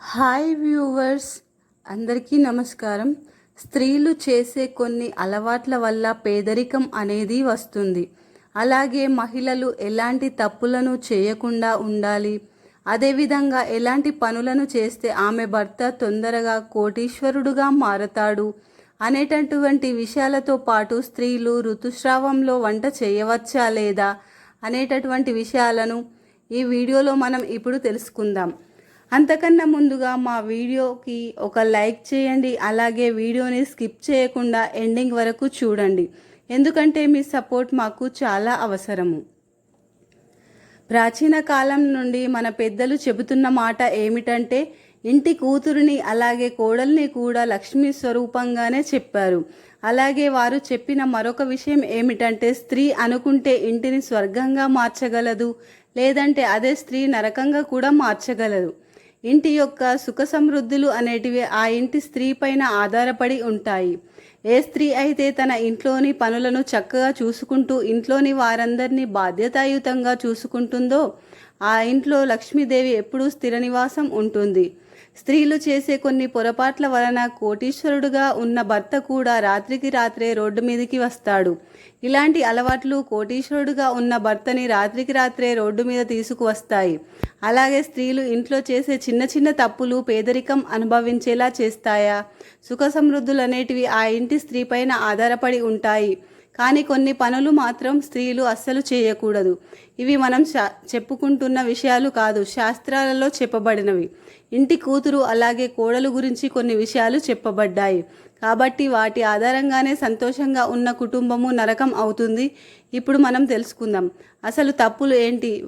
Hi viewers అందరికీ నమస్కారం. స్త్రీలు చేసే కొన్ని అలవాట్ల వల్ల పేదరికం అనేది వస్తుంది. అలాగే మహిళలు ఎలాంటి తప్పులను చేయకుండా ఉండాలి? అదేవిధంగా ఎలాంటి పనులను చేస్తే ఆమె భర్త తొందరగా కోటీశ్వరుడుగా మారతాడు? అనేటటువంటి విషయాలతో పాటు స్త్రీలు ఋతుస్రావంలో వంట చేయవచ్చా లేదా అనేటటువంటి విషయాలను ఈ వీడియోలో మనం ఇప్పుడు తెలుసుకుందాం. అంతకన్నా ముందుగా మా వీడియోకి ఒక లైక్ చేయండి అలాగే వీడియోని స్కిప్ చేయకుండా ఎండింగ్ వరకు చూడండి. ఎందుకంటే మీ సపోర్ట్ మాకు చాలా అవసరము. ప్రాచీన కాలం నుండి మన పెద్దలు చెబుతున్న మాట ఏమిటంటే ఇంటి కూతురుని అలాగే కోడల్ని కూడా లక్ష్మీ స్వరూపంగానే చెప్పారు. అలాగే వారు చెప్పిన మరొక విషయం ఏమిటంటే స్త్రీ అనుకుంటే ఇంటిని స్వర్గంగా మార్చగలదు లేదంటే అదే స్త్రీ నరకంగా కూడా మార్చగలదు. ఇంటి యొక్క సుఖ సమృద్ధులు అనేటివి ఆ ఇంటి స్త్రీ పైన ఆధారపడి ఉంటాయి. ఏ స్త్రీ అయితే తన ఇంట్లోని పనులను చక్కగా చూసుకుంటూ ఇంట్లోని వారందరినీ బాధ్యతాయుతంగా చూసుకుంటుందో ఆ ఇంట్లో లక్ష్మీదేవి ఎప్పుడూ స్థిర నివాసం ఉంటుంది. స్త్రీలు చేసే కొన్ని పొరపాట్ల వలన కోటీశ్వరుడుగా ఉన్న భర్త కూడా రాత్రికి రాత్రే రోడ్డు మీదకి వస్తాడు. ఇలాంటి అలవాట్లు కోటీశ్వరుడుగా ఉన్న భర్తని రాత్రికి రాత్రే రోడ్డు మీద తీసుకువస్తాయి. అలాగే స్త్రీలు ఇంట్లో చేసే చిన్న చిన్న తప్పులు పేదరికం అనుభవించేలా చేస్తాయా? సుఖ సమృద్ధులనేటివి ఆ ఇంటి స్త్రీ పైన ఆధారపడి ఉంటాయి. కానీ కొన్ని పనులు మాత్రం స్త్రీలు అస్సలు చేయకూడదు. ఇవి మనం చెప్పుకుంటున్న విషయాలు కాదు శాస్త్రాలలో చెప్పబడినవి. ఇంటి కూతురు అలాగే కోడలు గురించి కొన్ని విషయాలు చెప్పబడ్డాయి. కాబట్టి వాటి ఆధారంగానే సంతోషంగా ఉన్న కుటుంబము నరకం అవుతుంది. ఇప్పుడు మనం తెలుసుకుందాం. అసలు తప్పులు ఏంటి?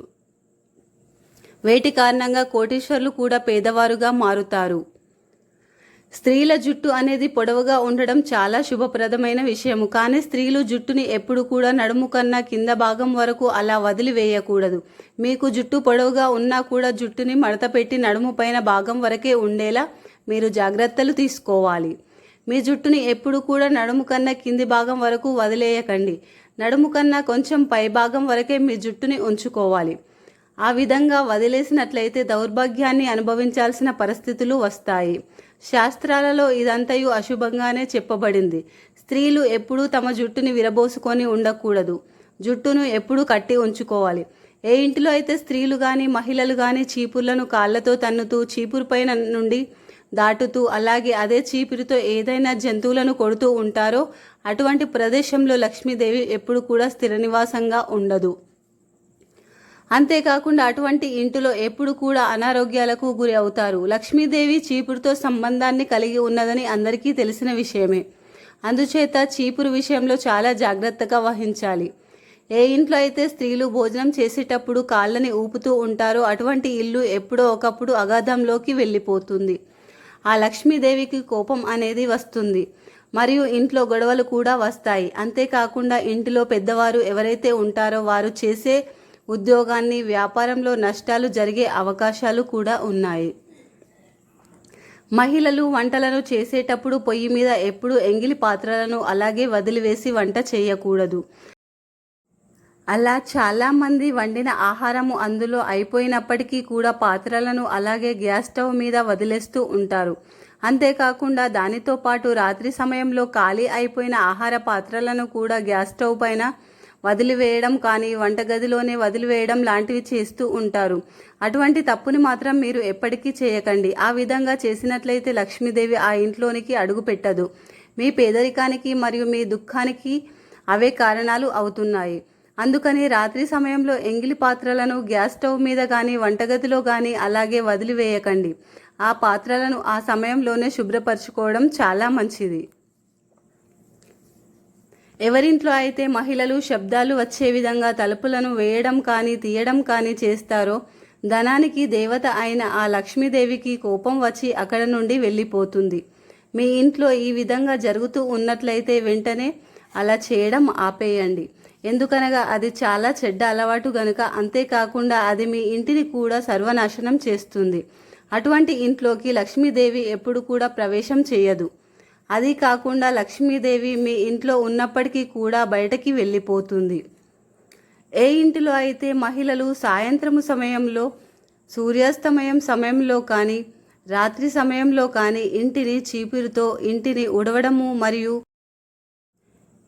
వేటి కారణంగా కోటీశ్వర్లు కూడా పేదవారుగా మారుతారు. స్త్రీల జుట్టు అనేది పొడవుగా ఉండడం చాలా శుభప్రదమైన విషయము. కానీ స్త్రీలు జుట్టుని ఎప్పుడు కూడా నడుము కన్నా కింద భాగం వరకు అలా వదిలివేయకూడదు. మీకు జుట్టు పొడవుగా ఉన్నా కూడా జుట్టుని మడత పెట్టి నడుము పైన భాగం వరకే ఉండేలా మీరు జాగ్రత్తలు తీసుకోవాలి. మీ జుట్టుని ఎప్పుడు కూడా నడుము కన్నా కింది భాగం వరకు వదిలేయకండి. నడుము కన్నా కొంచెం పై భాగం వరకే మీ జుట్టుని ఉంచుకోవాలి. ఆ విధంగా వదిలేసినట్లయితే దౌర్భాగ్యాన్ని అనుభవించాల్సిన పరిస్థితులు వస్తాయి. శాస్త్రాలలో ఇదంతయు అశుభంగానే చెప్పబడింది. స్త్రీలు ఎప్పుడూ తమ జుట్టుని విరబోసుకొని ఉండకూడదు. జుట్టును ఎప్పుడూ కట్టి ఉంచుకోవాలి. ఏ ఇంటిలో అయితే స్త్రీలు కానీ మహిళలు కానీ చీపుర్లను కాళ్ళతో తన్నుతూ చీపురు పైన నుండి దాటుతూ అలాగే అదే చీపురుతో ఏదైనా జంతువులను కొడుతూ ఉంటారో అటువంటి ప్రదేశంలో లక్ష్మీదేవి ఎప్పుడు కూడా స్థిర నివాసంగా ఉండదు. అంతేకాకుండా అటువంటి ఇంటిలో ఎప్పుడు కూడా అనారోగ్యాలకు గురి అవుతారు. లక్ష్మీదేవి చీపురుతో సంబంధాన్ని కలిగి ఉన్నదని అందరికీ తెలిసిన విషయమే. అందుచేత చీపురు విషయంలో చాలా జాగ్రత్తగా వహించాలి. ఏ ఇంట్లో అయితే స్త్రీలు భోజనం చేసేటప్పుడు కాళ్ళని ఊపుతూ ఉంటారో అటువంటి ఇల్లు ఎప్పుడో ఒకప్పుడు అగాధంలోకి వెళ్ళిపోతుంది. ఆ లక్ష్మీదేవికి కోపం అనేది వస్తుంది. మరియు ఇంట్లో గొడవలు కూడా వస్తాయి. అంతేకాకుండా ఇంటిలో పెద్దవారు ఎవరైతే ఉంటారో వారు చేసే ఉద్యోగాన్ని వ్యాపారంలో నష్టాలు జరిగే అవకాశాలు కూడా ఉన్నాయి. మహిళలు వంటలను చేసేటప్పుడు పొయ్యి మీద ఎప్పుడూ ఎంగిలి పాత్రలను అలాగే వదిలివేసి వంట చేయకూడదు. అలా చాలామంది వండిన ఆహారము అందులో అయిపోయినప్పటికీ కూడా పాత్రలను అలాగే గ్యాస్ స్టవ్ మీద వదిలేస్తూ ఉంటారు. అంతేకాకుండా దానితో పాటు రాత్రి సమయంలో ఖాళీ అయిపోయిన ఆహార పాత్రలను కూడా గ్యాస్ స్టవ్ పైన వదిలివేయడం కానీ వంటగదిలోనే వదిలివేయడం లాంటివి చేస్తూ ఉంటారు. అటువంటి తప్పుని మాత్రం మీరు ఎప్పటికీ చేయకండి. ఆ విధంగా చేసినట్లయితే లక్ష్మీదేవి ఆ ఇంట్లోనికి అడుగు పెట్టదు. మీ పేదరికానికి మరియు మీ దుఃఖానికి అవే కారణాలు అవుతున్నాయి. అందుకని రాత్రి సమయంలో ఎంగిలి పాత్రలను గ్యాస్ స్టవ్ మీద కానీ వంటగదిలో కానీ అలాగే వదిలివేయకండి. ఆ పాత్రలను ఆ సమయంలోనే శుభ్రపరచుకోవడం చాలా మంచిది. ఎవరింట్లో అయితే మహిళలు శబ్దాలు వచ్చే విధంగా తలుపులను వేయడం కానీ తీయడం కానీ చేస్తారో ధనానికి దేవత అయిన ఆ లక్ష్మీదేవికి కోపం వచ్చి అక్కడ నుండి వెళ్ళిపోతుంది. మీ ఇంట్లో ఈ విధంగా జరుగుతూ ఉన్నట్లయితే వెంటనే అలా చేయడం ఆపేయండి. ఎందుకనగా అది చాలా చెడ్డ అలవాటు గనుక అంతేకాకుండా అది మీ ఇంటిని కూడా సర్వనాశనం చేస్తుంది. అటువంటి ఇంట్లోకి లక్ష్మీదేవి ఎప్పుడు కూడా ప్రవేశం చేయదు. అది కాకుండా లక్ష్మీదేవి మీ ఇంట్లో ఉన్నప్పటికీ కూడా బయటకి వెళ్ళిపోతుంది. ఏ ఇంటిలో అయితే మహిళలు సాయంత్రము సమయంలో సూర్యాస్తమయం సమయంలో కానీ రాత్రి సమయంలో కానీ ఇంటిని చీపురుతో ఇంటిని ఉడవడము మరియు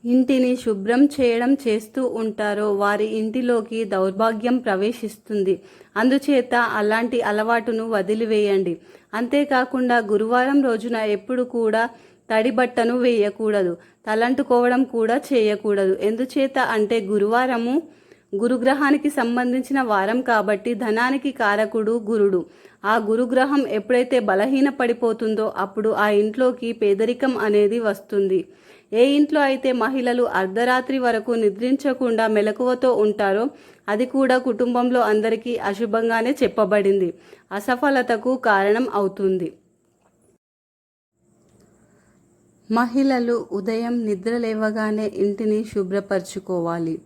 ఇంటిని శుభ్రం చేయడం చేస్తూ ఉంటారో వారి ఇంటిలోకి దౌర్భాగ్యం ప్రవేశిస్తుంది. అందుచేత అలాంటి అలవాటును వదిలివేయండి. అంతేకాకుండా గురువారం రోజున ఎప్పుడు కూడా తడి బట్టను వేయకూడదు. తలంటుకోవడం కూడా చేయకూడదు. ఎందుచేత అంటే గురువారము గురుగ్రహానికి సంబంధించిన వారం కాబట్టి ధనానికి కారకుడు గురుడు. ఆ గురుగ్రహం ఎప్పుడైతే బలహీన పడిపోతుందో అప్పుడు ఆ ఇంట్లోకి పేదరికం అనేది వస్తుంది. ఏ ఇంట్లో అయితే మహిళలు అర్ధరాత్రి వరకు నిద్రించకుండా మెలకువతో ఉంటారో అది కూడా కుటుంబంలో అందరికీ అశుభంగానే చెప్పబడింది. అసఫలతకు కారణం అవుతుంది. మహిళలు ఉదయం నిద్ర లేవగానే ఇంటిని శుభ్రపరచుకోవాలి.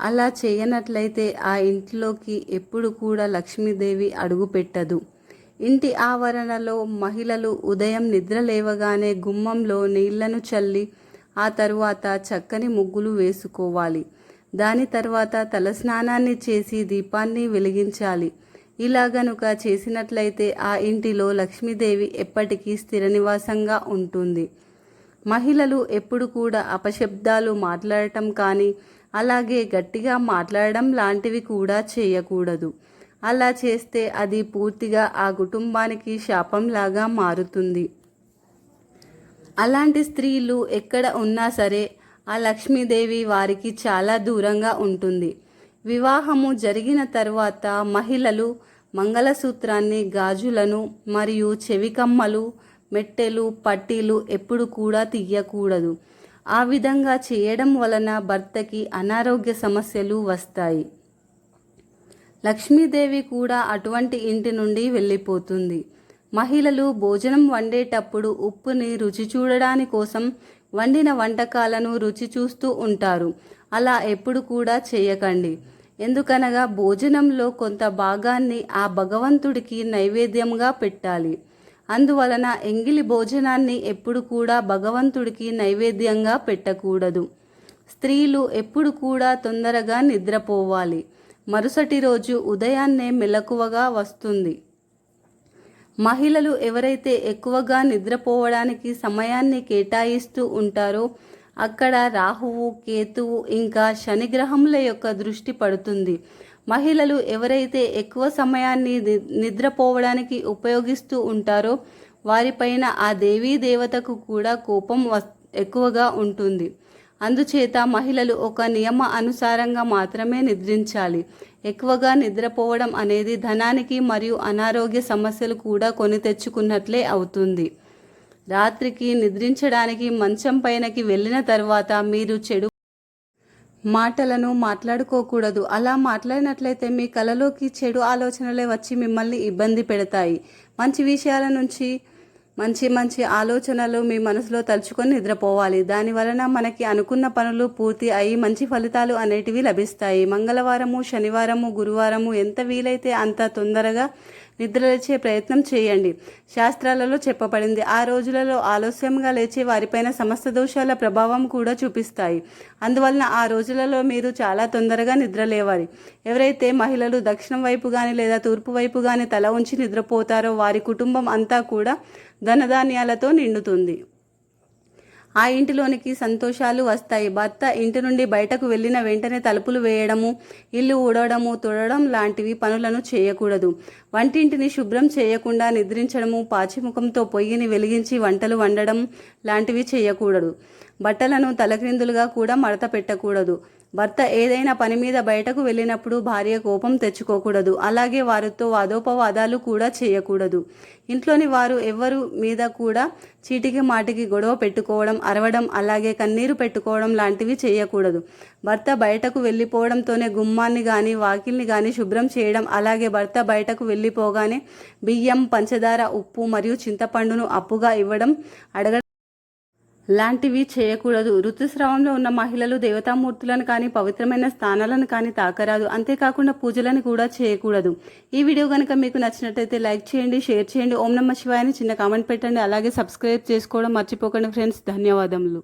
అలా చేయనట్లయితే ఆ ఇంట్లోకి ఎప్పుడు కూడా లక్ష్మీదేవి అడుగుపెట్టదు. ఇంటి ఆవరణలో మహిళలు ఉదయం నిద్ర లేవగానే గుమ్మంలో నీళ్ళను చల్లి ఆ తరువాత చక్కని ముగ్గులు వేసుకోవాలి. దాని తర్వాత తలస్నానాన్ని చేసి దీపాన్ని వెలిగించాలి. ఇలా గనుక చేసినట్లయితే ఆ ఇంటిలో లక్ష్మీదేవి ఎప్పటికీ స్థిర నివాసంగా ఉంటుంది. మహిళలు ఎప్పుడు కూడా అపశబ్దాలు మాట్లాడటం కానీ అలాగే గట్టిగా మాట్లాడడం లాంటివి కూడా చేయకూడదు. అలా చేస్తే అది పూర్తిగా ఆ కుటుంబానికి శాపంలాగా మారుతుంది. అలాంటి స్త్రీలు ఎక్కడ ఉన్నా సరే ఆ లక్ష్మీదేవి వారికి చాలా దూరంగా ఉంటుంది. వివాహము జరిగిన తర్వాత మహిళలు మంగళసూత్రాన్ని గాజులను మరియు చెవికమ్మలు మెట్టెలు పట్టీలు ఎప్పుడు కూడా తీయకూడదు. ఆ విధంగా చేయడం వలన భర్తకి అనారోగ్య సమస్యలు వస్తాయి. లక్ష్మీదేవి కూడా అటువంటి ఇంటి నుండి వెళ్ళిపోతుంది. మహిళలు భోజనం వండేటప్పుడు ఉప్పుని రుచి చూడడాని కోసం వండిన వంటకాలను రుచి చూస్తూ ఉంటారు. అలా ఎప్పుడు కూడా చేయకండి. ఎందుకనగా భోజనంలో కొంత భాగాన్ని ఆ భగవంతుడికి నైవేద్యంగా పెట్టాలి. అందువలన ఎంగిలి భోజనాన్ని ఎప్పుడు కూడా భగవంతుడికి నైవేద్యంగా పెట్టకూడదు. స్త్రీలు ఎప్పుడు కూడా తొందరగా నిద్రపోవాలి. మరుసటి రోజు ఉదయాన్నే మెలకువగా వస్తుంది. మహిళలు ఎవరైతే ఎక్కువగా నిద్రపోవడానికి సమయాన్ని కేటాయిస్తూ ఉంటారో అక్కడ రాహువు కేతువు ఇంకా శనిగ్రహముల యొక్క దృష్టి పడుతుంది. మహిళలు ఎవరైతే ఎక్కువ సమయాన్ని నిద్రపోవడానికి ఉపయోగిస్తూ ఉంటారో వారిపైన ఆ దేవీ దేవతకు కూడా కోపం ఎక్కువగా ఉంటుంది. అందుచేత మహిళలు ఒక నియమ అనుసారంగా మాత్రమే నిద్రించాలి. ఎక్కువగా నిద్రపోవడం అనేది ధనానికి మరియు అనారోగ్య సమస్యలు కూడా కొని తెచ్చుకున్నట్లే అవుతుంది. రాత్రికి నిద్రించడానికి మంచం పైనకి వెళ్ళిన తర్వాత మీరు చెడు మాటలను మాట్లాడుకోకూడదు. అలా మాట్లాడినట్లయితే మీ కలలోకి చెడు ఆలోచనలే వచ్చి మిమ్మల్ని ఇబ్బంది పెడతాయి. మంచి విషయాల నుంచి మంచి మంచి ఆలోచనలు మీ మనసులో తలుచుకొని నిద్రపోవాలి. దాని వలన మనకి అనుకున్న పనులు పూర్తి అయి మంచి ఫలితాలు అనేటివి లభిస్తాయి. మంగళవారము శనివారము గురువారము ఎంత వీలైతే అంత తొందరగా నిద్రలేచే ప్రయత్నం చేయండి. శాస్త్రాలలో చెప్పబడింది ఆ రోజులలో ఆలస్యంగా లేచే వారిపైన సమస్త దోషాల ప్రభావం కూడా చూపిస్తాయి. అందువలన ఆ రోజులలో మీరు చాలా తొందరగా నిద్రలేవాలి. ఎవరైతే మహిళలు దక్షిణం వైపు కానీ లేదా తూర్పు వైపు కానీ తల ఉంచి నిద్రపోతారో వారి కుటుంబం అంతా కూడా ధనధాన్యాలతో నిండుతుంది. ఆ ఇంటిలోనికి సంతోషాలు వస్తాయి. భర్త ఇంటి నుండి బయటకు వెళ్ళిన వెంటనే తలుపులు వేయడము ఇల్లు ఊడవడము తుడడం లాంటివి పనులను చేయకూడదు. వంటింటిని శుభ్రం చేయకుండా నిద్రించడము పాచిముఖంతో పొయ్యిని వెలిగించి వంటలు వండడం లాంటివి చేయకూడదు. బట్టలను తలక్రిందులుగా కూడా మడత పెట్టకూడదు. భర్త ఏదైనా పని మీద బయటకు వెళ్ళినప్పుడు భార్య కోపం తెచ్చుకోకూడదు. అలాగే వారితో వాదోపవాదాలు కూడా చేయకూడదు. ఇంట్లోని వారు ఎవ్వరు మీద కూడా చీటికి మాటికి గొడవ పెట్టుకోవడం అరవడం అలాగే కన్నీరు పెట్టుకోవడం లాంటివి చేయకూడదు. భర్త బయటకు వెళ్ళిపోవడంతోనే గుమ్మాన్ని కానీ వాకిల్ని కానీ శుభ్రం చేయడం అలాగే భర్త బయటకు వెళ్ళిపోగానే బియ్యం పంచదార ఉప్పు మరియు చింతపండును అప్పుగా ఇవ్వడం అడగ లాంటివి చేయకూడదు. ఋతుస్రావంలో ఉన్న మహిళలు దేవతామూర్తులను కానీ పవిత్రమైన స్థానాలను కానీ తాకరాదు. అంతేకాకుండా పూజలను కూడా చేయకూడదు. ఈ వీడియో కనుక మీకు నచ్చినట్టయితే లైక్ చేయండి షేర్ చేయండి. ఓం నమ్మ శివాయని చిన్న కామెంట్ పెట్టండి. అలాగే సబ్స్క్రైబ్ చేసుకోవడం మర్చిపోకండి ఫ్రెండ్స్. ధన్యవాదములు.